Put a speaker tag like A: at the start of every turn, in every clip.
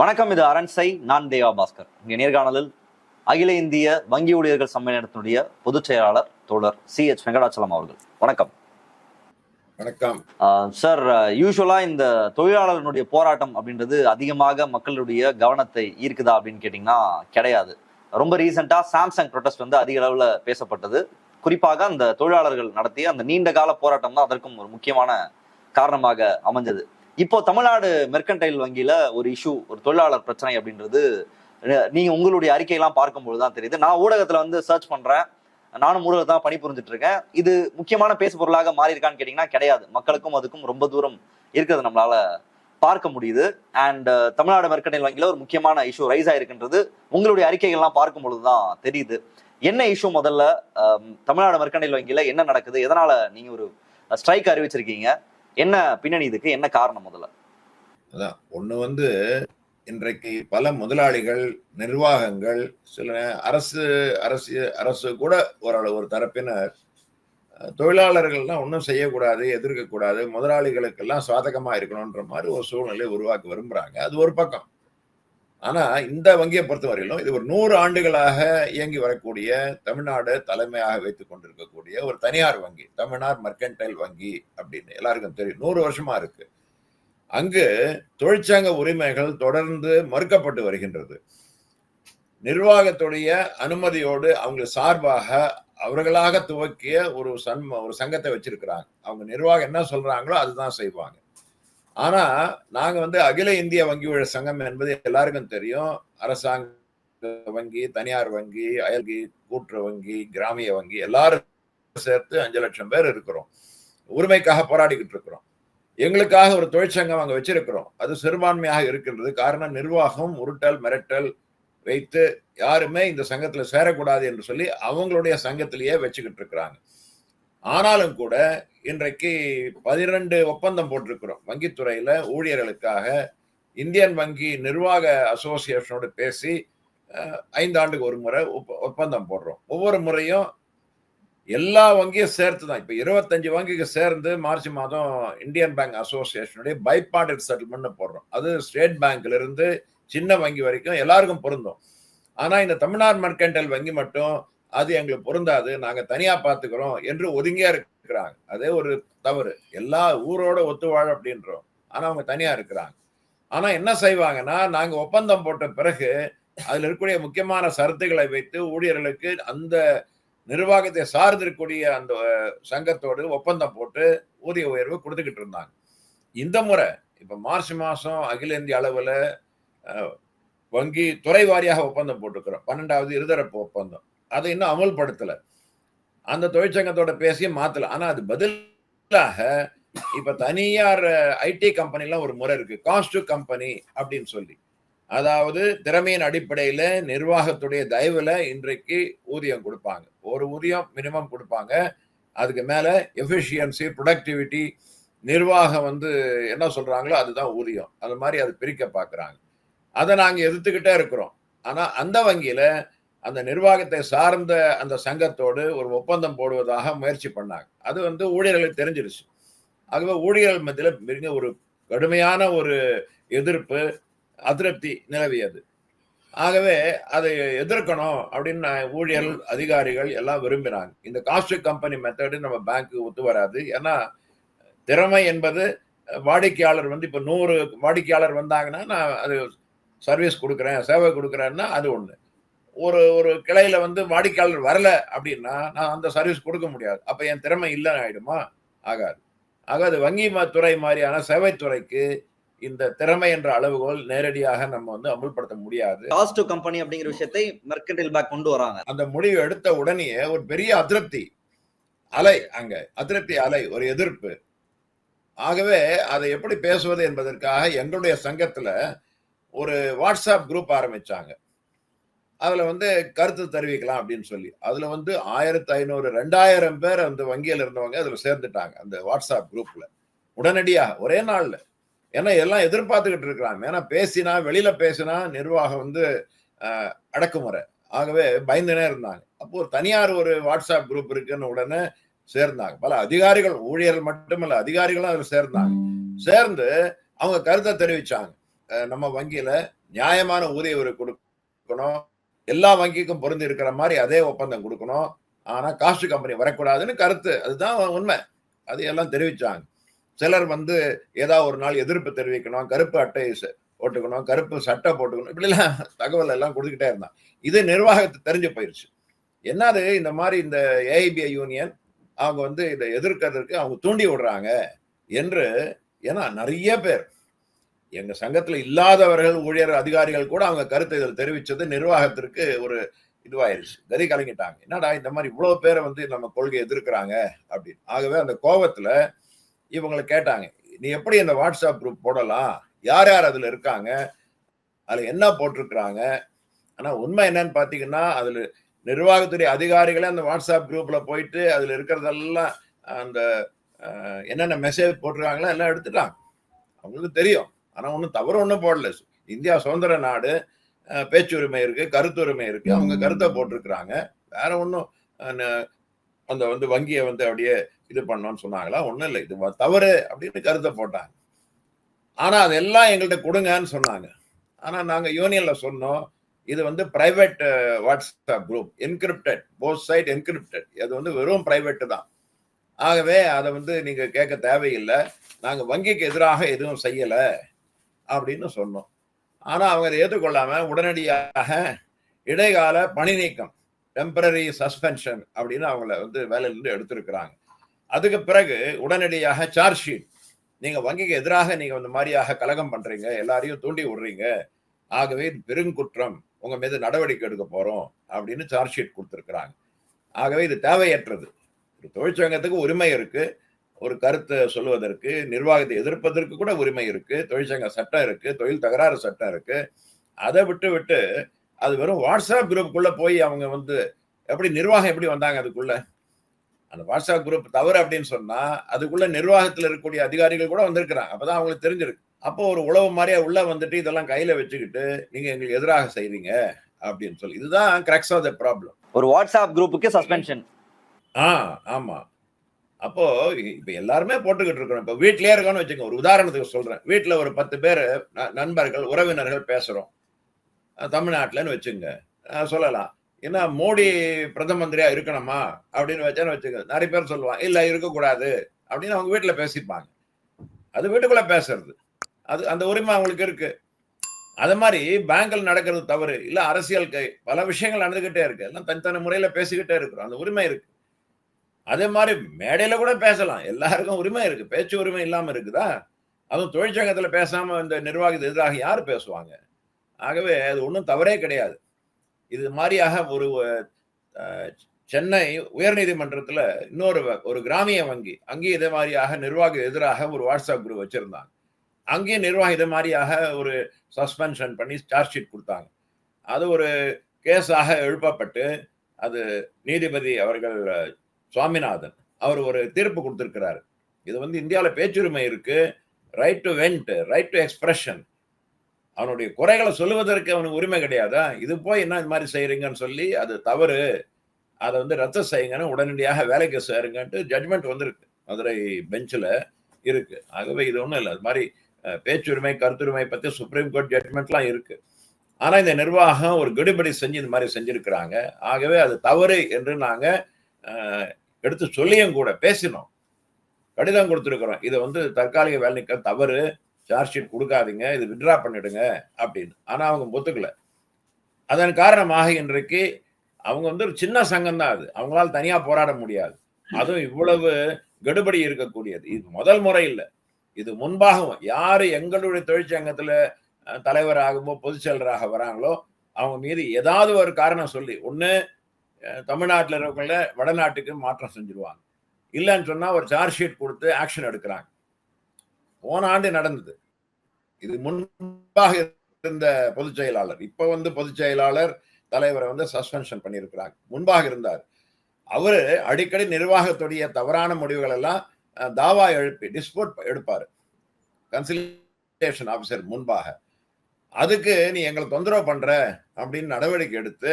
A: வணக்கம் இது அரண்சை நான் தேவா பாஸ்கர். இங்க நேர்காணலில் அகில இந்திய வங்கி ஊழியர்கள் சம்மேளனத்தினுடைய பொதுச் செயலாளர் தோழர் சி எச் வெங்கடாச்சலம் அவர்கள். வணக்கம்.
B: வணக்கம்.
A: சார் யூஸ்வலா இந்த தொழிலாளர்களுடைய போராட்டம் அப்படின்றது அதிகமாக மக்களுடைய கவனத்தை ஈர்க்குதா அப்படின்னு கேட்டிங்கன்னா கிடையாது. ரொம்ப ரீசெண்டா சாம்சங் ப்ரொடெஸ்ட் வந்து அதிக அளவுல பேசப்பட்டது. குறிப்பாக அந்த தொழிலாளர்கள் நடத்திய அந்த நீண்ட கால போராட்டம் தான் அதற்கும் ஒரு முக்கியமான காரணமாக அமைஞ்சது. இப்போ தமிழ்நாடு மெர்கன்டைல் வங்கியில ஒரு இஷ்யூ ஒரு தொழிலாளர் பிரச்சனை அப்படின்றது நீங்க உங்களுடைய அறிக்கையெல்லாம் பார்க்கும்போது தான் தெரியுது. நான் ஊடகத்துல வந்து சர்ச் பண்றேன். நானும் ஊடகத்தை தான் பணிபுரிஞ்சிட்டு இருக்கேன். இது முக்கியமான பேசு பொருளாக மாறி இருக்கான்னு கேட்டீங்கன்னா கிடையாது. மக்களுக்கும் அதுக்கும் ரொம்ப தூரம் இருக்கிறது நம்மளால பார்க்க முடியுது. அண்ட் தமிழ்நாடு மெர்கன்டைல் வங்கியில ஒரு முக்கியமான இஷ்யூ ரைஸ் ஆயிருக்குன்றது. உங்களுடைய அறிக்கைகள்லாம் பார்க்கும் பொழுதுதான் தெரியுது. என்ன இஷ்யூ முதல்ல தமிழ்நாடு மெர்கன்டைல் வங்கியில என்ன நடக்குது? எதனால நீங்க ஒரு ஸ்ட்ரைக் அறிவிச்சிருக்கீங்க? என்ன பின்னணி இதுக்கு? என்ன காரணம் முதல்ல?
B: அதான் ஒண்ணு வந்து இன்றைக்கு பல முதலாளிகள் நிர்வாகங்கள் சில அரசு அரசு அரசு கூட ஓரளவு ஒரு தரப்பினர் தொழிலாளர்கள்லாம் ஒன்றும் செய்யக்கூடாது எதிர்க்கக்கூடாது முதலாளிகளுக்கெல்லாம் சாதகமாக இருக்கணுன்ற மாதிரி ஒரு சூழ்நிலையை உருவாக்க விரும்புகிறாங்க அது ஒரு பக்கம். ஆனா இந்த வங்கியை பொறுத்தவரையிலும் இது ஒரு நூறு ஆண்டுகளாக இயங்கி வரக்கூடிய தமிழ்நாடு தலைமையாக வைத்துக் கொண்டிருக்கக்கூடிய ஒரு தனியார் வங்கி தமிழ்நாடு மர்கன்டைல் வங்கி அப்படின்னு எல்லாருக்கும் தெரியும். நூறு வருஷமா இருக்கு. அங்கு தொழிற்சங்க உரிமைகள் தொடர்ந்து மறுக்கப்பட்டு வருகின்றது. நிர்வாகத்துடைய அனுமதியோடு அவங்க சார்பாக அவர்களாக துவக்கிய ஒரு சன்ம ஒரு சங்கத்தை வச்சிருக்கிறாங்க. அவங்க நிர்வாகம் என்ன சொல்றாங்களோ அதுதான் செய்வாங்க. ஆனா நாங்க வந்து அகில இந்திய வங்கி ஊழியர் சங்கம் என்பது எல்லாருக்கும் தெரியும். அரசாங்க வங்கி தனியார் வங்கி அயல்கி கூட்டுற வங்கி கிராமிய வங்கி எல்லாரும் சேர்த்து அஞ்சு லட்சம் பேர் இருக்கிறோம். உரிமைக்காக போராடிக்கிட்டு இருக்கிறோம். எங்களுக்காக ஒரு தொழிற்சங்கம் அங்கே வச்சிருக்கிறோம். அது சிறுபான்மையாக இருக்கின்றது. காரணம் நிர்வாகம் உருட்டல் மிரட்டல் வைத்து யாருமே இந்த சங்கத்தில் சேரக்கூடாது என்று சொல்லி அவங்களுடைய சங்கத்திலேயே வச்சுக்கிட்டு இருக்கிறாங்க. ஆனாலும் கூட இன்றைக்கு பதிரெண்டு ஒப்பந்தம் போட்டிருக்கிறோம் வங்கித்துறையில ஊழியர்களுக்காக. இந்தியன் வங்கி நிர்வாக அசோசியேஷனோடு பேசி ஐந்தாண்டுக்கு ஐந்து ஆண்டுக்கு ஒரு முறை ஒப்ப- ஒப்பந்தம் போடுறோம். ஒவ்வொரு முறையும் எல்லா வங்கியும் சேர்த்து தான் இப்போ இருபத்தஞ்சு வங்கிக்கு சேர்ந்து மார்ச் மாதம் இந்தியன் பேங்க் அசோசியேஷனுடைய பைபார்டட் செட்டில்மெண்ட் போடுறோம். அது ஸ்டேட் பேங்க்ல இருந்து சின்ன வங்கி வரைக்கும் எல்லாருக்கும் பொருந்தும். ஆனால் இந்த தமிழ்நாடு மர்கண்டல் வங்கி மட்டும் அது எங்களுக்கு பொருந்தாது நாங்க தனியா பாத்துக்கிறோம் என்று ஒதுங்கியா இருக்கிறாங்க. அதே ஒரு தவறு. எல்லா ஊரோட ஒத்து வாழ அப்படின்றோம். ஆனா அவங்க தனியா இருக்கிறாங்க. ஆனா என்ன செய்வாங்கன்னா நாங்க ஒப்பந்தம் போட்ட பிறகு அதுல இருக்கக்கூடிய முக்கியமான சரத்துகளை வைத்து ஊழியர்களுக்கு அந்த நிர்வாகத்தை சார்ந்திருக்கக்கூடிய அந்த சங்கத்தோடு ஒப்பந்தம் போட்டு ஊதிய உயர்வு கொடுத்துக்கிட்டு இருந்தாங்க. இந்த முறை இப்ப மார்ச் மாசம் அகில இந்திய அளவுல வங்கி துறை வாரியாக ஒப்பந்தம் போட்டுக்கிறோம் பன்னெண்டாவது இருதரப்பு ஒப்பந்தம். அதை இன்னும் அமல்படுத்தல. அந்த தொழிற்சங்கத்தோட பேசியும் மாத்தல. ஆனா அது பதிலாக இப்ப தனியார் ஐடி கம்பெனிலாம் ஒரு முறை இருக்கு. காஸ்ட் கம்பெனி அப்படின்னு சொல்லி. அதாவது திறமையின் அடிப்படையில நிர்வாகத்துடைய தயவுல இன்றைக்கு ஊதியம் கொடுப்பாங்க. ஒரு ஊதியம் மினிமம் கொடுப்பாங்க. அதுக்கு மேல எஃபிஷியன்சி ப்ரொடக்டிவிட்டி நிர்வாகம் வந்து என்ன சொல்றாங்களோ அதுதான் ஊதியம். அது மாதிரி அது பிரிக்க பாக்குறாங்க. அதை நாங்க எதிர்த்துக்கிட்டே இருக்கிறோம். ஆனா அந்த வங்கியில அந்த நிர்வாகத்தை சார்ந்த அந்த சங்கத்தோடு ஒரு ஒப்பந்தம் போடுவதாக முயற்சி பண்ணாங்க. அது வந்து ஊழியர்களுக்கு தெரிஞ்சிருச்சு. ஆகவே ஊழியர்கள் மத்தியில் மிக ஒரு கடுமையான ஒரு எதிர்ப்பு அதிருப்தி நிலவியது. ஆகவே அதை எதிர்க்கணும் அப்படின்னு நான் ஊழியர் அதிகாரிகள் எல்லாம் விரும்பினாங்க. இந்த காஸ்ட் கம்பெனி மெத்தடு நம்ம பேங்க்கு ஒத்து வராது. ஏன்னா திறமை என்பது வாடிக்கையாளர் வந்து இப்போ நூறு வாடிக்கையாளர் வந்தாங்கன்னா நான் அது சர்வீஸ் கொடுக்குறேன் சேவை கொடுக்குறேன்னா அது ஒன்று ஒரு ஒரு கிளையில வந்து வாடிக்கையாளர் வரல அப்படின்னா நான் அந்த சர்வீஸ் கொடுக்க முடியாது. அப்ப என் திறமை இல்லைன்னு ஆயிடுமா? ஆகாது. ஆக அது வங்கி துறை மாதிரியான சேவைத்துறைக்கு இந்த திறமை என்ற அளவுகோல் நேரடியாக நம்ம வந்து அமுல்படுத்த முடியாது.
A: காஸ்ட் கம்பெனி அப்படிங்கிற விஷயத்தை மெர்கன்டைல் பேக் கொண்டு வராங்க.
B: அந்த முடிவு எடுத்த உடனே ஒரு பெரிய அதிருப்தி அலை அங்க. அதிருப்தி அலை ஒரு எதிர்ப்பு. ஆகவே அதை எப்படி பேசுவது என்பதற்காக எங்களுடைய சங்கத்துல ஒரு வாட்ஸ்அப் குரூப் ஆரம்பிச்சாங்க. அதுல வந்து கருத்து தெரிவிக்கலாம் அப்படின்னு சொல்லி. அதுல வந்து ஆயிரத்தி ஐநூறு ரெண்டாயிரம் பேர் அந்த வங்கியில இருந்தவங்க அதுல சேர்ந்துட்டாங்க அந்த வாட்ஸ்அப் குரூப்ல உடனடியா ஒரே நாள்ல. ஏன்னா எல்லாம் எதிர்பார்த்துக்கிட்டு இருக்கிறாங்க. ஏன்னா பேசினா வெளியில பேசினா நிர்வாகம் வந்து அஹ், அடக்குமுறை. ஆகவே பயந்துனே இருந்தாங்க. அப்போ ஒரு தனியார் ஒரு வாட்ஸ்அப் குரூப் இருக்குன்னு உடனே சேர்ந்தாங்க. பல அதிகாரிகள் ஊழியர்கள் மட்டுமல்ல அதிகாரிகளும் அதில் சேர்ந்தாங்க. சேர்ந்து அவங்க கருத்தை தெரிவிச்சாங்க. நம்ம வங்கியில நியாயமான ஊதிய ஒரு கொடுக்கணும். எல்லா வங்கிக்கும் பொருந்தி இருக்கிற மாதிரி அதே ஒப்பந்தம் கொடுக்கணும். ஆனா காஸ்ட் கம்பெனி வரக்கூடாதுன்னு கருத்து. அதுதான் உண்மை. அது எல்லாம் தெரிவிச்சாங்க. சிலர் வந்து ஏதாவது ஒரு நாள் எதிர்ப்பு தெரிவிக்கணும் கருப்பு அட்டை போட்டுக்கணும் கருப்பு சட்டை போட்டுக்கணும் இப்படிலாம் தகவல் எல்லாம் கொடுத்துக்கிட்டே இருந்தான் இது நிர்வாகத்தை தெரிஞ்சு போயிருச்சு. என்னது? இந்த மாதிரி இந்த ஏஐபிஐ யூனியன் அவங்க வந்து இதை எதிர்க்கிறதுக்கு அவங்க தூண்டி விடுறாங்க என்று ஏன்னா நிறைய பேர் எங்க சங்கத்துல இல்லாதவர்கள் ஊழியர் அதிகாரிகள் கூட அவங்க கருத்தை இதில் தெரிவிச்சது நிர்வாகத்திற்கு ஒரு இதுவாயிருச்சு. கதி கலங்கிட்டாங்க. என்னடா இந்த மாதிரி இவ்வளவு பேரை வந்து நம்ம கொள்கை எதிர்க்கிறாங்க அப்படின்னு. ஆகவே அந்த கோபத்துல இவங்களை கேட்டாங்க. நீ எப்படி இந்த வாட்ஸ்அப் குரூப் போடலாம்? யார் யார் அதுல இருக்காங்க? அதுல என்ன போட்டிருக்கிறாங்க? ஆனா உண்மை என்னன்னு பாத்தீங்கன்னா அதுல நிர்வாகத்துறை அதிகாரிகளே அந்த வாட்ஸ்அப் குரூப்ல போயிட்டு அதுல இருக்கிறதெல்லாம் அந்த என்னென்ன மெசேஜ் போட்டிருக்காங்களோ எல்லாம் எடுத்துட்டாங்க. அவங்களுக்கு தெரியும். ஆனா ஒன்றும் தவறு ஒன்றும் போடல. இந்தியா சுதந்திர நாடு பேச்சுரிமை இருக்கு கருத்துரிமை இருக்கு. அவங்க கருத்தை போட்டிருக்கிறாங்க. வேற ஒன்றும் அந்த வந்து வங்கியை வந்து அப்படியே இது பண்ணோம்னு சொன்னாங்களா? ஒன்றும் இல்லை. இது தவறு அப்படின்னு கருத்தை போட்டாங்க. ஆனா அதெல்லாம் எங்கள்கிட்ட கொடுங்கன்னு சொன்னாங்க. ஆனா நாங்க யூனியன்ல சொன்னோம். இது வந்து private WhatsApp group encrypted both side encrypted அது வந்து வெறும் பிரைவேட் தான். ஆகவே அதை வந்து நீங்க கேட்க தேவையில்லை. நாங்க வங்கிக்கு எதிராக எதுவும் செய்யல. அப்படின்னு சொன்னோம். ஆனா அவங்க அதை ஏற்றுக்கொள்ளாம உடனடியாக இடைக்கால பணி நீக்கம் டெம்பரரி சஸ்பென்ஷன் அப்படின்னு அவங்கள வந்து வேலையிலிருந்து எடுத்திருக்கிறாங்க. அதுக்கு பிறகு உடனடியாக சார்ஜ் ஷீட் நீங்கள் வங்கிக்கு எதிராக நீங்கள் இந்த மாதிரியாக கலகம் பண்ணுறீங்க எல்லாரையும் தூண்டி விடுறீங்க. ஆகவே இது பெருங்குற்றம் உங்கள் மீது நடவடிக்கை எடுக்க போகிறோம் அப்படின்னு சார்ஜ் ஷீட் கொடுத்துருக்குறாங்க. ஆகவே இது தேவையற்றது. ஒரு தொழிற்சங்கத்துக்கு உரிமை இருக்குது ஒரு கருத்தை சொல்லுவதற்கு நிர்வாகத்தை எதிர்ப்பதற்கு கூட உரிமை இருக்கு தொழிற்சங்க சட்டம் இருக்கு தொழில் தகராறு சட்டம் இருக்கு. அதை விட்டு விட்டு அது வெறும் வாட்ஸ்அப் குரூப்புக்குள்ள போய் அவங்க வந்து எப்படி நிர்வாகம் எப்படி வந்தாங்க அதுக்குள்ள? அந்த வாட்ஸ்அப் குரூப் தவறு அப்படின்னு சொன்னா அதுக்குள்ள நிர்வாகத்தில் இருக்கக்கூடிய அதிகாரிகள் கூட வந்திருக்கிறாங்க. அப்பதான் அவங்களுக்கு தெரிஞ்சிருக்கு. அப்போ ஒரு உழவு மாதிரியா உள்ள வந்துட்டு இதெல்லாம் கையில வச்சுக்கிட்டு நீங்க எங்களுக்கு எதிராக செய்றீங்க அப்படின்னு சொல்லி. இதுதான் கிரக்ஸ் ஆஃப் த ப்ராப்ளம்
A: ஒரு வாட்ஸ்அப் குரூப்புக்கு சஸ்பென்ஷன்
B: ஆ ஆமா. அப்போ இப்ப எல்லாருமே போட்டுக்கிட்டு இருக்கிறோம். இப்ப வீட்லயே இருக்கோம்னு வச்சுங்க ஒரு உதாரணத்துக்கு சொல்றேன். வீட்டுல ஒரு பத்து பேர் ந- நண்பர்கள் உறவினர்கள் பேசுறோம். தமிழ்நாட்டிலன்னு தமிழ்நாட்டுலன்னு வச்சுங்க. சொல்லலாம். ஏன்னா மோடி பிரதம மந்திரியா இருக்கணுமா? அப்படின்னு வச்சேன்னு வச்சுக்கோங்க. நிறைய பேர் சொல்லுவான் இல்ல இருக்கக்கூடாது. அப்படின்னு அவங்க வீட்டுல பேசிப்பாங்க. அது வீட்டுக்குள்ள பேசுறது. அது அந்த உரிமை அவங்களுக்கு இருக்கு. அது மாதிரி பேங்க்ல நடக்கிறது தவறு. இல்ல அரசியல் கை பல விஷயங்கள் நடந்துகிட்டே இருக்கு. எல்லாம் தனித்தனி முறையில பேசிக்கிட்டே இருக்கிறோம். அந்த உரிமை இருக்கு. அதே மாதிரி மேடையில கூட பேசலாம். எல்லாருக்கும் உரிமை இருக்கு. பேச்சு உரிமை இல்லாம இருக்குதா? அதுவும் தொழிற்சங்கத்துல பேசாம இந்த நிர்வாகத்துக்கு எதிராக யார் பேசுவாங்க? ஆகவே அது ஒன்றும் தவறே கிடையாது. இது மாதிரியாக ஒரு சென்னை உயர்நீதிமன்றத்தில் இன்னொரு வ- ஒரு கிராமிய வங்கி அங்கேயும் இதே மாதிரியாக நிர்வாக எதிராக ஒரு வாட்ஸ்அப் குரூப் வச்சுருந்தாங்க. அங்கேயும் நிர்வாகம் இதே மாதிரியாக ஒரு சஸ்பென்ஷன் பண்ணி சார்ஜ் ஷீட் கொடுத்தாங்க. அது ஒரு கேஸாக எழுப்பப்பட்டு அது நீதிபதி அவர்கள் சுவாமிநாதன் அவர் ஒரு தீர்ப்பு கொடுத்திருக்கிறாரு. இது வந்து இந்தியாவில் பேச்சுரிமை இருக்கு. Right to vent right to expression அவனுடைய குறைகளை சொல்லுவதற்கு அவனுக்கு உரிமை கிடையாதா? இது போய் என்ன இது மாதிரி செய்கிறீங்கன்னு சொல்லி அது தவறு. அதை வந்து ரத்து செய்யுங்கன்னு உடனடியாக வேலைக்கு சேருங்கன்ட்டு ஜட்மெண்ட் வந்திருக்கு. மதுரை பெஞ்சில் இருக்கு. ஆகவே இது ஒன்றும் இல்லை. அது மாதிரி பேச்சுரிமை கருத்துரிமை பற்றி சுப்ரீம் கோர்ட் ஜட்மெண்ட்லாம் இருக்கு. ஆனால் இந்த நிர்வாகம் ஒரு கெடுபடி செஞ்சு இந்த மாதிரி செஞ்சிருக்கிறாங்க. ஆகவே அது தவறு என்று நாங்கள் எடுத்து சொல்லியும் கூட பேசினோம். கடிதம் கொடுத்துருக்குறோம். இதை வந்து தற்காலிக வேலைக்கு தவறு. சார்ஜ் ஷீட் கொடுக்காதீங்க. இது விட்ரா பண்ணிடுங்க அப்படின்னு. ஆனா அவங்க ஒத்துக்கல. அதன் காரணமாக இன்றைக்கு அவங்க வந்து ஒரு சின்ன சங்கம் தான் அது. அவங்களால தனியா போராட முடியாது. அதுவும் இவ்வளவு கெடுபடி இருக்கக்கூடியது. இது முதல் முறை இல்லை. இது முன்பாகவும் யாரு எங்களுடைய தொழிற்சங்கத்துல தலைவராகவோ பொதுச் செயலராக வராங்களோ அவங்க மீது ஏதாவது ஒரு காரணம் சொல்லி ஒண்ணு தமிழ்நாட்டில் இருக்கிறவங்கள வடநாட்டுக்கு மாற்றம் செஞ்சுருவாங்க. இல்லைன்னு சொன்னா ஒரு சார்ஜ் ஷீட் கொடுத்து ஆக்ஷன் எடுக்கிறாங்க. போன ஆண்டு நடந்தது. இது முன்பாக இருந்த பொதுச் செயலாளர். இப்போ வந்து பொதுச் செயலாளர் தலைவரை வந்து சஸ்பென்ஷன் பண்ணியிருக்கிறாங்க. முன்பாக இருந்தார். அவர் அடிக்கடி நிர்வாகத்துடைய தவறான முடிவுகள் எல்லாம் தாவா எழுப்பி டிஸ்போட் எடுப்பாரு. கன்சிலேஷன் ஆஃபீஸர் முன்பாக. அதுக்கு நீ எங்களை தொந்தரவு பண்ற அப்படின்னு நடவடிக்கை எடுத்து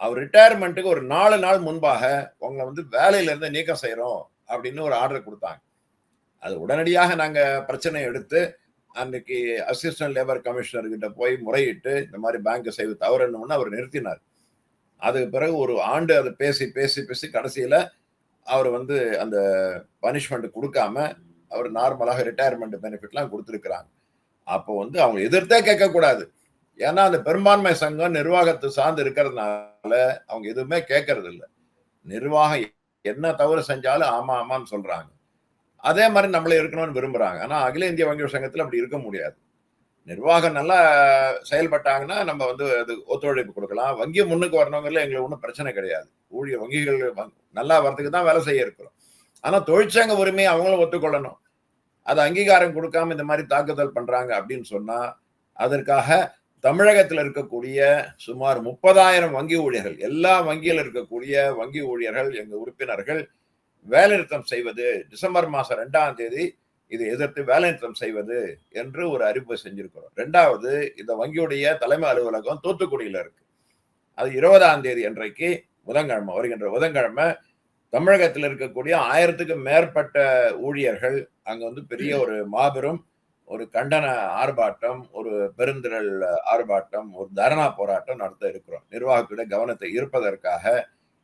B: அவர் ரிட்டையர்மெண்ட்டுக்கு ஒரு நாலு நாள் முன்பாக உங்களை வந்து வேலையில இருந்து நீக்கம் செய்யறோம் அப்படின்னு ஒரு ஆர்டர் கொடுத்தாங்க. அது உடனடியாக நாங்க பிரச்சனை எடுத்து அன்னைக்கு அசிஸ்டன்ட் லேபர் கமிஷனர் கிட்ட போய் முறையிட்டு இந்த மாதிரி பேங்க் செய்வது தவறுன்னு அவர் நிறுத்தினார். அதுக்கு பிறகு ஒரு ஆண்டு அதை பேசி பேசி பேசி கடைசியில அவர் வந்து அந்த பனிஷ்மெண்ட் கொடுக்காம அவர் நார்மலாக ரிட்டையர்மெண்ட் பெனிஃபிட்லாம் கொடுத்துருக்குறாங்க. அப்போ வந்து அவங்க எதிர்த்தே கேட்கக்கூடாது. ஏன்னா அந்த பெரும்பான்மை சங்கம் நிர்வாகத்தை சார்ந்து இருக்கிறதுனால அவங்க எதுவுமே கேட்கறது இல்லை நிர்வாகம் என்ன தவறு செஞ்சாலும் ஆமா ஆமான்னு சொல்றாங்க. அதே மாதிரி நம்மளே இருக்கணும்னு விரும்புறாங்க. ஆனா அகில இந்திய வங்கி சங்கத்தில் அப்படி இருக்க முடியாது. நிர்வாகம் நல்லா செயல்பட்டாங்கன்னா நம்ம வந்து அது ஒத்துழைப்பு கொடுக்கலாம். வங்கி முன்னுக்கு வரணுங்கிறதுல எங்களுக்கு ஒன்றும் பிரச்சனை கிடையாது. ஊழியர் வங்கிகள் நல்லா வரதுக்கு தான் வேலை செய்ய இருக்கிறோம். ஆனால் தொழிற்சங்க உரிமையை அவங்களும் ஒத்துக்கொள்ளணும். அது அங்கீகாரம் கொடுக்காம இந்த மாதிரி தாக்குதல் பண்றாங்க அப்படின்னு சொன்னா அதற்காக தமிழகத்தில் இருக்கக்கூடிய சுமார் முப்பதாயிரம் வங்கி ஊழியர்கள் எல்லா வங்கியில் இருக்கக்கூடிய வங்கி ஊழியர்கள் எங்கள் உறுப்பினர்கள் வேலைநிறுத்தம் செய்வது டிசம்பர் மாதம் ரெண்டாம் தேதி இதை எதிர்த்து வேலைநிறுத்தம் செய்வது என்று ஒரு அறிவிப்பு செஞ்சிருக்கிறோம். ரெண்டாவது இந்த வங்கியுடைய தலைமை அலுவலகம் தூத்துக்குடியில் இருக்கு. அது இருபதாம் தேதி அன்றைக்கு புதன்கிழமை வருகின்ற புதன்கிழமை தமிழகத்தில் இருக்கக்கூடிய ஆயிரத்துக்கும் மேற்பட்ட ஊழியர்கள் அங்கே வந்து பெரிய ஒரு மாபெரும் ஒரு கண்டன ஆர்ப்பாட்டம் ஒரு பெருந்திரள் ஆர்ப்பாட்டம் ஒரு தர்ணா போராட்டம் நடத்த இருக்கிறோம். நிர்வாகத்துடைய கவனத்தை ஈர்ப்பதற்காக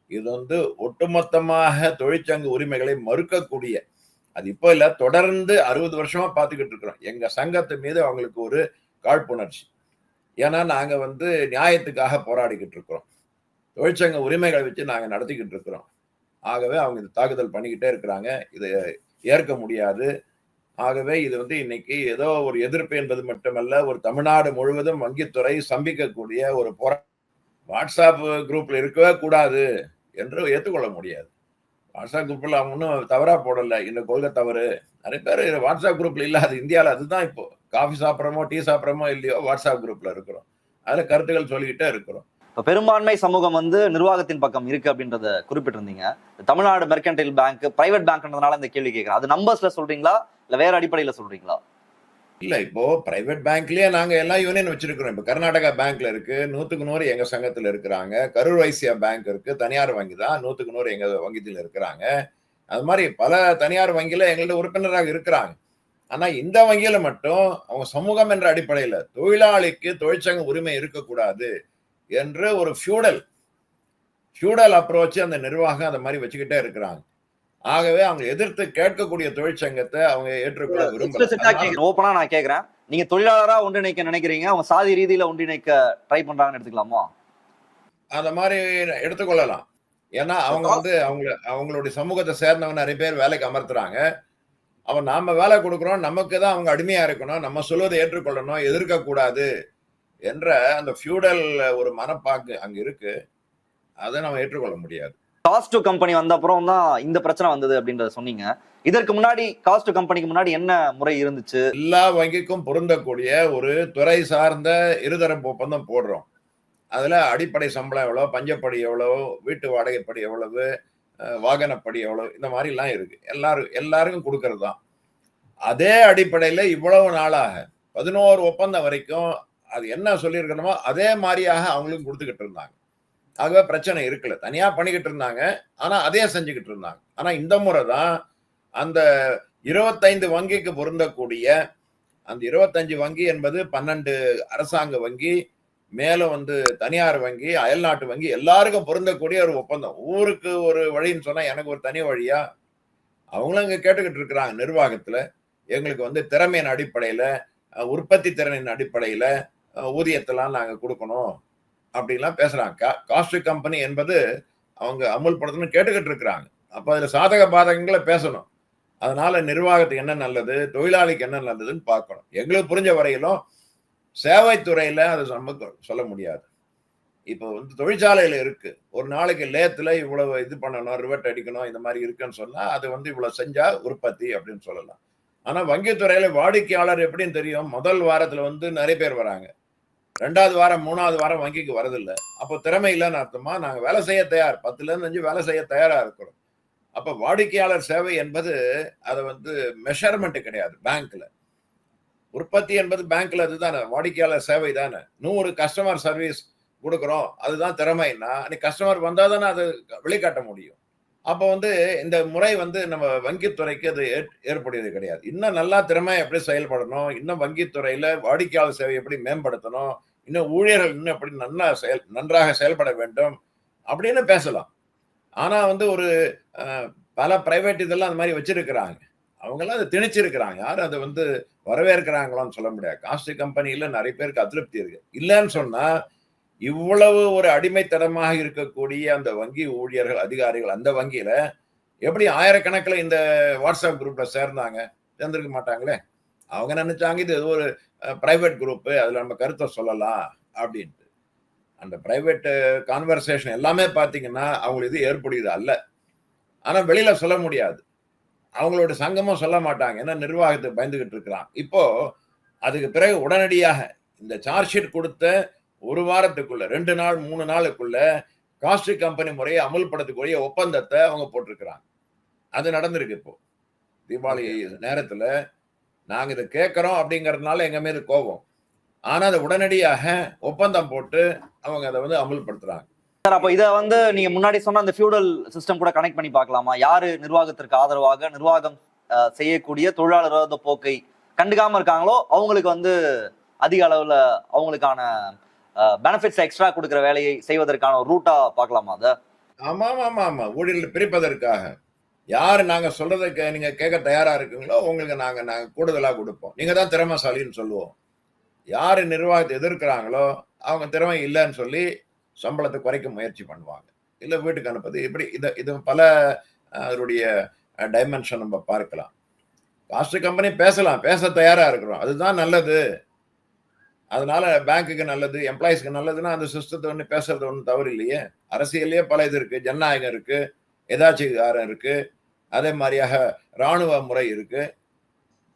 B: இது வந்து ஒட்டுமொத்தமாக தொழிற்சங்க உரிமைகளை மறுக்கக்கூடிய அது இப்போ இல்லை தொடர்ந்து அறுபது வருஷமா பார்த்துக்கிட்டு இருக்கிறோம். எங்க சங்கத்து மீது அவங்களுக்கு ஒரு காழ்ப்புணர்ச்சி. ஏன்னா நாங்க வந்து நியாயத்துக்காக போராடிக்கிட்டு இருக்கிறோம். தொழிற்சங்க உரிமைகளை வச்சு நாங்க நடத்திக்கிட்டு இருக்கிறோம். ஆகவே அவங்க இது தாக்குதல் பண்ணிக்கிட்டே இருக்கிறாங்க. இதை ஏற்க முடியாது. ஆகவே இது வந்து இன்னைக்கு ஏதோ ஒரு எதிர்ப்பு என்பது மட்டுமல்ல ஒரு தமிழ்நாடு முழுவதும் வங்கித்துறை சம்பிக்கக்கூடிய ஒரு போரா வாட்ஸ்அப் குரூப்ல இருக்கவே கூடாது என்று ஏற்றுக்கொள்ள முடியாது. வாட்ஸ்அப் குரூப்ல அவங்க ஒன்றும் தவறா போடல. இந்த கொள்கை தவறு நிறைய பேர் வாட்ஸ்அப் குரூப்ல இல்லாது இந்தியாவில் அதுதான் இப்போ. காஃபி சாப்பிட்றோமோ டீ சாப்பிட்றோமோ இல்லையோ வாட்ஸ்அப் குரூப்ல இருக்கிறோம். அதுல கருத்துக்கள் சொல்லிக்கிட்டே இருக்கிறோம்.
A: இப்போ பெரும்பான்மை சமூகம் வந்து நிர்வாகத்தின் பக்கம் இருக்கு அப்படின்றத குறிப்பிட்டிருந்தீங்க. தமிழ்நாடு மெர்கன்டைல் பேங்க் பிரைவேட் பேங்க்ன்றதுனால இந்த கேள்வி கேட்குறேன் அது நம்பர்ஸ்ல சொல்றீங்களா? இல்ல வேற அடிப்படையில சொல்றீங்களா?
B: இல்ல இப்போ பிரைவேட் பேங்க்லயே நாங்க எல்லா யூனியன் வச்சிருக்கிறோம். இப்ப கர்நாடகா பேங்க்ல இருக்கு நூத்துக்கு நூறு எங்க சங்கத்துல இருக்கிறாங்க. கரூர் வைசியா பேங்க் இருக்கு தனியார் வங்கி தான் நூத்துக்கு நூறு எங்க வங்கியில இருக்கிறாங்க. அது மாதிரி பல தனியார் வங்கியில எங்கள்ட்ட உறுப்பினராக இருக்கிறாங்க. ஆனா இந்த வங்கியில மட்டும் அவங்க சமூகம் என்ற அடிப்படையில தொழிலாளிக்கு தொழிற்சங்க உரிமை இருக்கக்கூடாது என்று ஒரு ஃபியூடல். ஃபியூடல் அப்ரோச் அந்த நிர்வாகம் அந்த மாதிரி வச்சுக்கிட்டே இருக்கிறாங்க. ஆகவே அவங்க எதிர்த்து கேட்கக்கூடிய தொழிற்சங்கத்தை அவங்க ஏற்றுக்கொள்ள விரும்புறாங்க
A: ஓப்பனா நான் கேக்குறேன். நீங்க தொழிலாளரா ஒன்றிணைக்க நினைக்கிறீங்க? அவங்க சாதி ரீதியில ஒன்றிணைக்க ட்ரை பண்றாங்கன்னு எடுத்துக்கலாமா?
B: அந்த மாதிரி எடுத்துக்கொள்ளலாம். ஏன்னா அவங்க வந்து அவங்க அவங்களுடைய சமூகத்தை சேர்ந்தவங்க நிறைய பேர் வேலைக்கு அமர்த்துறாங்க. அவன் நாம வேலை கொடுக்குறோம். நமக்கு தான் அவங்க அடிமையா இருக்கணும். நம்ம சொல்வதை ஏற்றுக்கொள்ளணும். எதிர்க்க கூடாது என்ற அந்த ஃபியூடல் ஒரு மனப்பாக்கு அங்க இருக்கு. அதை நம்ம ஏற்றுக்கொள்ள முடியாது.
A: காஸ்ட் கம்பெனி வந்த அப்புறம் தான் இந்த பிரச்சனை வந்தது அப்படின்றத சொன்னீங்க. இதற்கு முன்னாடி காஸ்ட் கம்பெனிக்கு முன்னாடி என்ன முறை இருந்துச்சு?
B: எல்லா வங்கிக்கும் பொருந்தக்கூடிய ஒரு துறை சார்ந்த இருதரப்பு ஒப்பந்தம் போடுறோம். அதுல அடிப்படை சம்பளம் எவ்வளவு பஞ்சப்படி எவ்வளவு வீட்டு வாடகைப்படி எவ்வளவு வாகனப்படி எவ்வளவு இந்த மாதிரி எல்லாம் இருக்கு. எல்லாரும் எல்லாருக்கும் கொடுக்கறது தான் அதே அடிப்படையில இவ்வளவு நாளாக பதினோரு ஒப்பந்தம் வரைக்கும் அது என்ன சொல்லியிருக்கணுமோ அதே மாதிரியாக அவங்களும் கொடுத்துக்கிட்டு இருந்தாங்க. ஆகவே பிரச்சனை இருக்குல்ல தனியா பண்ணிக்கிட்டு இருந்தாங்க. ஆனா அதே செஞ்சுக்கிட்டு இருந்தாங்க. ஆனா இந்த முறை தான் அந்த இருபத்தைந்து வங்கிக்கு பொருந்தக்கூடிய அந்த இருபத்தஞ்சு வங்கி என்பது பன்னெண்டு அரசாங்க வங்கி மேலும் வந்து தனியார் வங்கி அயல்நாட்டு வங்கி எல்லாருக்கும் பொருந்தக்கூடிய ஒரு ஒப்பந்தம். ஊருக்கு ஒரு வழின்னு சொன்னா எனக்கு ஒரு தனி வழியா? அவங்களும் இங்க கேட்டுக்கிட்டு இருக்கிறாங்க நிர்வாகத்துல. எங்களுக்கு வந்து திறமையின் அடிப்படையில உற்பத்தி திறனின் அடிப்படையில ஊதியத்தெல்லாம் நாங்க கொடுக்கணும். அப்படிலாம் பேசுறாங்க. காஸ்ட் கம்பெனி என்பது அவங்க அமுல்படுத்தணும்னு கேட்டுக்கிட்டு இருக்கிறாங்க அப்போ அதில் சாதக பாதகங்களை பேசணும். அதனால நிர்வாகத்துக்கு என்ன நல்லது தொழிலாளிக்கு என்ன நல்லதுன்னு பார்க்கணும். எங்களுக்கு புரிஞ்ச வரையிலும் சேவைத்துறையில் அது நமக்கு சொல்ல முடியாது. இப்போ வந்து தொழிற்சாலையில் இருக்கு. ஒரு நாளைக்கு லேத்துல இவ்வளவு இது பண்ணணும் ரிவெட் அடிக்கணும் இந்த மாதிரி இருக்குன்னு சொன்னால் அது வந்து இவ்வளோ செஞ்சால் உற்பத்தி அப்படின்னு சொல்லலாம். ஆனால் வங்கித்துறையில் வாடிக்கையாளர் எப்படின்னு தெரியும்? முதல் வாரத்தில் வந்து நிறைய பேர் வராங்க. ரெண்டாவது வாரம் மூணாவது வாரம் வங்கிக்கு வரதில்லை. அப்போ திறமை இல்லைன்னு அர்த்தமா? நாங்கள் வேலை செய்ய தயார். பத்துலேருந்து அஞ்சு வேலை செய்ய தயாராக இருக்கிறோம். அப்போ வாடிக்கையாளர் சேவை என்பது அதை வந்து மெஷர்மெண்ட் கிடையாது பேங்க்ல உற்பத்தி என்பது பேங்க்ல அதுதானே. வாடிக்கையாளர் சேவை தானே. நூறு கஸ்டமர் சர்வீஸ் கொடுக்குறோம். அதுதான் திறமைன்னா அன்னைக்கு கஸ்டமர் வந்தால் தானே அதை வெளிக்காட்ட முடியும். அப்போ வந்து இந்த முறை வந்து நம்ம வங்கித்துறைக்கு அது ஏற்- ஏற்புடையது கிடையாது. இன்னும் நல்லா திறமை எப்படி செயல்படணும் இன்னும் வங்கித்துறையில வாடிக்கையாளர் சேவை எப்படி மேம்படுத்தணும் இன்னும் ஊழியர்கள் இன்னும் எப்படி நன்னா செயல் நன்றாக செயல்பட வேண்டும் அப்படின்னு பேசலாம். ஆனா வந்து ஒரு பல பிரைவேட் இதெல்லாம் அந்த மாதிரி வச்சிருக்கிறாங்க. அவங்கெல்லாம் அதை திணிச்சிருக்கிறாங்க. யாரும் அதை வந்து வரவேற்கிறாங்களான்னு சொல்ல முடியாது. காஸ்ட் கம்பெனியில நிறைய பேருக்கு அதிருப்தி இருக்கு. இல்லைன்னு சொன்னா இவ்வளவு ஒரு அடிமைத்தனமாக இருக்கக்கூடிய அந்த வங்கி ஊழியர்கள் அதிகாரிகள் அந்த வங்கியில எப்படி ஆயிரக்கணக்கில் இந்த வாட்ஸ்அப் குரூப்ல சேர்ந்தாங்க? சேர்ந்திருக்க மாட்டாங்களே? அவங்க நினைச்சாங்க இது ஏதோ ஒரு பிரைவேட் குரூப்பு அதில் நம்ம கருத்தை சொல்லலாம் அப்படின்ட்டு. அந்த பிரைவேட் கான்வர்சேஷன் எல்லாமே பார்த்தீங்கன்னா அவங்களுக்கு இது ஏற்புடையது அல்ல. ஆனால் வெளியில சொல்ல முடியாது. அவங்களோட சங்கமும் சொல்ல மாட்டாங்க. ஏன்னா நிர்வாகத்தை பயந்துகிட்டு இருக்கிறான். இப்போ அதுக்கு பிறகு உடனடியாக இந்த சார்ஜ் ஷீட் கொடுத்த ஒரு வாரத்துக்குள்ள ரெண்டு நாள் மூணு நாளுக்குள்ள காஸ்ட் கம்பெனி முறையை அமுல்படுத்தக்கூடிய ஒப்பந்தத்தை அவங்க போட்டிருக்கிறாங்க. அது நடந்திருக்கு இப்போ. தீபாவளி நேரத்துல நாங்க இதை கேட்கறோம் அப்படிங்கறதுனால எங்க மீது கோபம். ஆனா அதை உடனடியாக ஒப்பந்தம் போட்டு அவங்க அதை வந்து அமுல்படுத்துறாங்க.
A: சார் அப்ப இத வந்து நீங்க முன்னாடி சொன்ன அந்த ஃபியூடல் சிஸ்டம் கூட கனெக்ட் பண்ணி பார்க்கலாமா? யாரு நிர்வாகத்திற்கு ஆதரவாக நிர்வாகம் செய்யக்கூடிய தொழிலாளர் போக்கை கண்டுக்காம இருக்காங்களோ அவங்களுக்கு வந்து அதிக அளவுல அவங்களுக்கான பெனிஃபிட்ஸ் எக்ஸ்ட்ரா கொடுக்குற வேலையை செய்வதற்கான ஒரு ரூட்டா பார்க்கலாமா அதை?
B: ஆமா ஆமா ஆமா ஊழியர்கள் பிரிப்பதற்காக. யார் நாங்க சொல்றதை நீங்கள் நீங்க கேட்க தயாரா இருக்கீங்களோ உங்களுக்கு நாங்க நாங்க கூடுதலா கொடுப்போம். நீங்க தான் திறமைசாலின்னு சொல்லுவோம். யார் நிர்வாகத்தை எதிர்க்கிறாங்களோ அவங்க திறமை இல்லைன்னு சொல்லி சம்பளத்தை குறைக்க முயற்சி பண்ணுவாங்க. இல்லை வீட்டுக்கு அனுப்புது இப்படி இது இது பல அதனுடைய டைமென்ஷன் நம்ம பார்க்கலாம். காஸ்ட் கம்பெனி பேசலாம் பேச தயாராக இருக்கிறோம். அதுதான் நல்லது. அதனால பேங்க்குக்கு நல்லது எம்ப்ளாயிஸ்க்கு நல்லதுன்னா அந்த சிஸ்டத்தை ஒன்று பேசுறது ஒன்றும் தவறு இல்லையே அரசியல்லையே பல இது இருக்கு. ஜனநாயகம் இருக்கு எதாச்சிகாரம் இருக்கு. அதே மாதிரியாக ராணுவ முறை இருக்கு.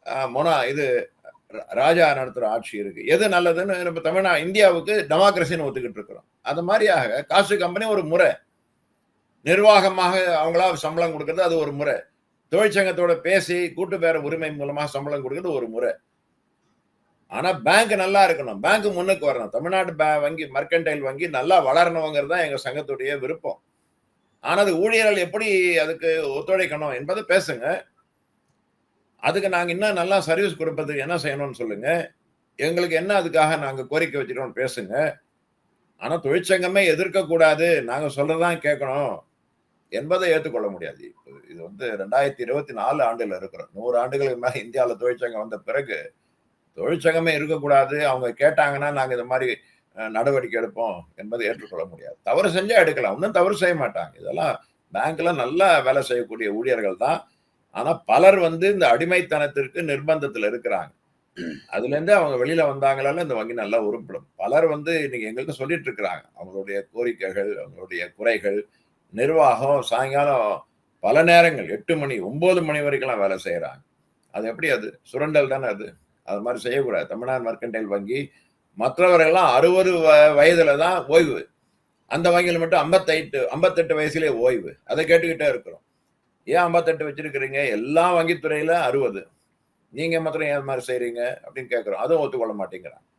B: மொனா இது ரா- ராஜா நடத்துகிற ஆட்சி இருக்கு. எது நல்லதுன்னு நம்ம தமிழ்நா இந்தியாவுக்கு டெமோக்ரஸின்னு ஒத்துக்கிட்டு இருக்கிறோம். அது மாதிரியாக காசு கம்பெனி ஒரு முறை. நிர்வாகமாக அவங்களா சம்பளம் கொடுக்கறது அது ஒரு முறை. தொழிற்சங்கத்தோட பேசி கூட்டு பேர உரிமை மூலமாக சம்பளம் கொடுக்கறது ஒரு முறை. ஆனா பேங்க் நல்லா இருக்கணும். பேங்க் முன்னுக்கு வரணும். தமிழ்நாடு பே- வங்கி மர்கன்டைல் வங்கி நல்லா வளரணுங்கிறது தான் எங்க சங்கத்துடைய விருப்பம். ஆனா அது ஊழியர்கள் எப்படி அதுக்கு ஒத்துழைக்கணும் என்பதை பேசுங்க. அதுக்கு நாங்க இன்னும் நல்லா சர்வீஸ் கொடுப்பதுக்கு என்ன செய்யணும்னு சொல்லுங்க. எங்களுக்கு என்ன அதுக்காக நாங்க கோரிக்கை வச்சிருக்கோம் பேசுங்க. ஆனா தொழிற்சங்கமே எதிர்க்க கூடாது நாங்க சொல்றதான் கேட்கணும் என்பதை ஏற்றுக்கொள்ள முடியாது. இது வந்து ரெண்டாயிரத்தி இருபத்தி நாலு ஆண்டுல இருக்கிறோம். நூறு ஆண்டுகளுக்கு மேல இந்தியாவில் தொழிற்சங்கம் வந்த பிறகு தொழிற்சங்கமே இருக்கக்கூடாது. அவங்க கேட்டாங்கன்னா நாங்கள் இந்த மாதிரி நடவடிக்கை எடுப்போம் என்பதை ஏற்றுக்கொள்ள முடியாது. தவறு செஞ்சால் எடுக்கலாம். ஒன்றும் தவறு செய்ய மாட்டாங்க. இதெல்லாம் பேங்க்ல நல்லா வேலை செய்யக்கூடிய ஊழியர்கள் தான். ஆனால் பலர் வந்து இந்த அடிமைத்தனத்திற்கு நிர்பந்தத்தில் இருக்கிறாங்க. அதுலேருந்து அவங்க வெளியில் வந்தாங்களால இந்த வங்கி நல்லா உருப்படும். பலர் வந்து இன்னைக்கு எங்களுக்கு சொல்லிட்டு இருக்கிறாங்க. அவங்களுடைய கோரிக்கைகள் அவங்களுடைய குறைகள் நிர்வாகம் சாயங்காலம் பல நேரங்கள் எட்டு மணி ஒன்பது மணி வரைக்கும்லாம் வேலை செய்கிறாங்க அது எப்படி அது? சுரண்டல் தானே அது? அது மாதிரி செய்யக்கூடாது. தமிழ்நாடு மர்க்கண்டைல் வங்கி மற்றவர்கள்லாம் அறுபது வ- வயதுல தான் ஓய்வு. அந்த வங்கியில் மட்டும் ஐம்பத்தெட்டு ஐம்பத்தெட்டு வயசுலே ஓய்வு. அதை கேட்டுக்கிட்டே இருக்கிறோம். ஏன் ஐம்பத்தெட்டு வச்சிருக்கிறீங்க? எல்லா வங்கித்துறையில அறுபது. நீங்கள் மாத்திரம் ஏன் மாதிரி செய்கிறீங்க அப்படின்னு கேட்குறோம் அதுவும் ஒத்துக்கொள்ள மாட்டேங்கிறாங்க.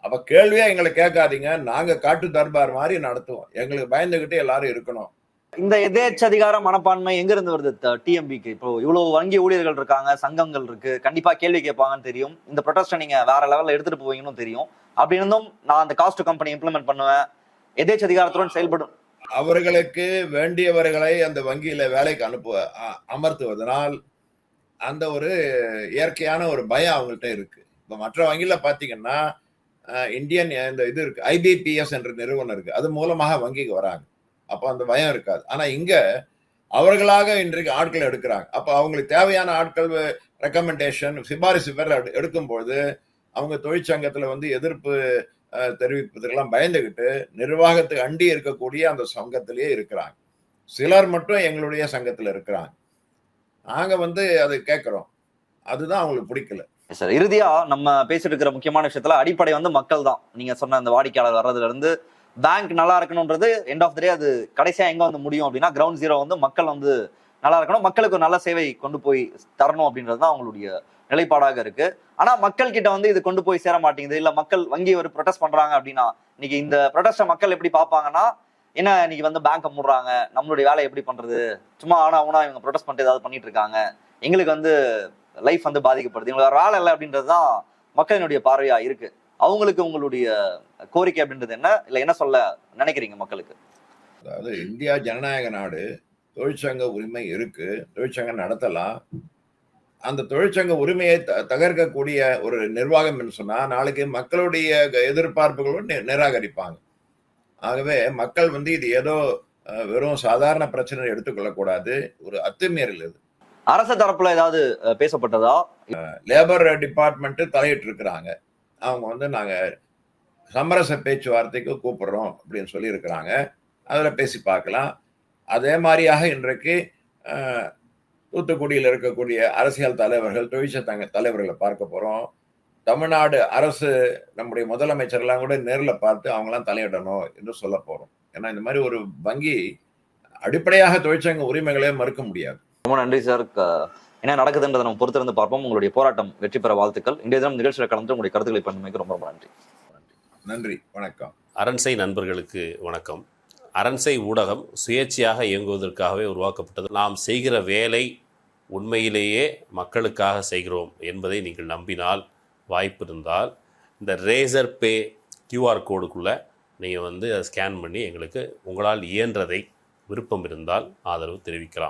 B: அப்போ கேள்வியா எங்களை கேட்காதீங்க. நாங்கள் காட்டு தர்பார் மாதிரி நடத்துவோம். எங்களுக்கு பயந்துகிட்டு எல்லாரும் இருக்கணும்.
A: இந்த எதேச்சதிகார மனப்பான்மை எங்க இருந்து வருது? டிஎம்பிக்கு இப்போ இவ்வளவு வங்கி ஊழியர்கள் இருக்காங்க சங்கங்கள் இருக்கு. கண்டிப்பா கேள்வி கேட்பாங்கன்னு தெரியும். இந்த ப்ரொடெஸ்ட்டை நீங்க வேற லெவல்ல எடுத்துட்டு போவீங்கன்னு தெரியும். அப்படி இருந்தும் நான் அந்த காஸ்ட் கம்பெனி இம்ப்ளிமெண்ட் பண்ணுவேன். எதேச்சதிகாரத்துடன் செயல்படும்.
B: அவர்களுக்கு வேண்டியவர்களை அந்த வங்கியில வேலைக்கு அனுப்பு அமர்த்துவதனால் அந்த ஒரு இயற்கையான ஒரு பயம் அவங்கள்ட்ட இருக்கு. இப்போ மற்ற வங்கியில பாத்தீங்கன்னா இந்தியன் இந்த இது இருக்கு ஐபிபிஎஸ் என்ற நிறுவனம் இருக்கு. அது மூலமாக வங்கிக்கு வராங்க. அப்போ அந்த பயம் இருக்காது. ஆனால் இங்கே அவர்களாக இன்றைக்கு ஆட்கள் எடுக்கிறாங்க. அப்போ அவங்களுக்கு தேவையான ஆட்கள் ரெக்கமெண்டேஷன் சிபாரிசு பேர் எடுக்கும் பொழுது அவங்க தொழிற்சங்கத்தில் வந்து எதிர்ப்பு தெரிவிப்பதற்கெல்லாம் பயந்துக்கிட்டு நிர்வாகத்துக்கு அண்டி இருக்கக்கூடிய அந்த சங்கத்திலேயே இருக்கிறாங்க. சிலர் மட்டும் எங்களுடைய சங்கத்தில் இருக்கிறாங்க. நாங்கள் வந்து அதை கேட்குறோம். அதுதான் அவங்களுக்கு பிடிக்கல.
A: சார் இறுதியா நம்ம பேசிட்டு இருக்கிற முக்கியமான விஷயத்துல அடிப்படை வந்து மக்கள் தான் நீங்க சொன்ன அந்த வாடிக்கையாளர் வர்றதுல இருந்து பேங்க் நல்லா இருக்கணுன்றது எண்ட் ஆஃப் த டே அது கடைசியாக எங்கே வந்து முடியும் அப்படின்னா கிரவுண்ட் ஜீரோ வந்து மக்கள் வந்து நல்லா இருக்கணும். மக்களுக்கு ஒரு நல்ல சேவை கொண்டு போய் தரணும் அப்படின்றது தான் அவங்களுடைய நிலைப்பாடாக இருக்கு. ஆனா மக்கள் கிட்ட வந்து இது கொண்டு போய் சேர மாட்டேங்குது. இல்ல மக்கள் வங்கி ஒரு ப்ரொடெஸ்ட் பண்றாங்க அப்படின்னா இன்னைக்கு இந்த ப்ரொடெஸ்ட மக்கள் எப்படி பார்ப்பாங்கன்னா என்ன இன்னைக்கு வந்து பேங்க்கை மூடுறாங்க? நம்மளுடைய வேலை எப்படி பண்றது? சும்மா ஆனா அவனா இவங்க ப்ரொடெஸ்ட் பண்ணிட்டு ஏதாவது பண்ணிட்டு இருக்காங்க. எங்களுக்கு வந்து லைஃப் வந்து பாதிக்கப்படுது. இவங்களுக்கு வேலை இல்லை அப்படின்றது தான் மக்களினுடைய பார்வையா இருக்கு. அவங்களுக்கு உங்களுடைய கோரிக்கை அப்படின்றது என்ன? இல்ல என்ன சொல்ல நினைக்கிறீங்க மக்களுக்கு?
B: அதாவது இந்தியா ஜனநாயக நாடு தொழிற்சங்க உரிமை இருக்கு தொழிற்சங்கம் நடத்தலாம். அந்த தொழிற்சங்க உரிமையை த- தகர்க்கக்கூடிய ஒரு நிர்வாகம் என்று சொன்னா நாளைக்கு மக்களுடைய எதிர்பார்ப்புகளும் நிராகரிப்பாங்க. ஆகவே மக்கள் வந்து இது ஏதோ வெறும் சாதாரண பிரச்சனை எடுத்துக்கொள்ளக்கூடாது. ஒரு அத்துமீறல் இது.
A: அரசு தரப்புல ஏதாவது பேசப்பட்டதா?
B: லேபர் டிபார்ட்மெண்ட் தலையிட்டு இருக்கிறாங்க அவங்க வந்து நாங்கள் சமரச பேச்சுவார்த்தைக்கு கூப்பிடுறோம் அப்படின்னு சொல்லியிருக்கிறாங்க. அதில் பேசி பார்க்கலாம். அதே மாதிரியாக இன்றைக்கு தூத்துக்குடியில் இருக்கக்கூடிய அரசியல் தலைவர்கள் தொழிற்சங்க தலைவர்களை பார்க்க போகிறோம் தமிழ்நாடு அரசு நம்முடைய முதலமைச்சர்லாம் கூட நேரில் பார்த்து அவங்களாம் தலையிடணும் என்று சொல்ல போகிறோம் ஏன்னா இந்த மாதிரி ஒரு வங்கி அடிப்படையாக தொழிற்சங்க உரிமைகளே மறுக்க முடியாது.
A: ரொம்ப நன்றி சார். என்ன நடக்குதுன்றதை நம்ம பொறுத்திருந்து பார்ப்போம். உங்களுடைய போராட்டம் வெற்றி பெற வாழ்த்துக்கள். இன்றைய தினம் நிகழ்ச்சியில் கலந்து உங்களுடைய கருத்துக்களை பண்ணுமைக்கு ரொம்ப ரொம்ப நன்றி.
B: நன்றி. வணக்கம்.
C: அரண்சை நண்பர்களுக்கு வணக்கம். அரண்சை ஊடகம் சுயேட்சையாக இயங்குவதற்காகவே உருவாக்கப்பட்டது. நாம் செய்கிற வேலை உண்மையிலேயே மக்களுக்காக செய்கிறோம் என்பதை நீங்கள் நம்பினால் வாய்ப்பு இருந்தால் இந்த ரேசர் பே கியூஆர் கோடுக்குள்ளே நீங்கள் வந்து அதை ஸ்கேன் பண்ணி எங்களுக்கு உங்களால் இயன்றதை விருப்பம் இருந்தால் ஆதரவு தெரிவிக்கலாம்.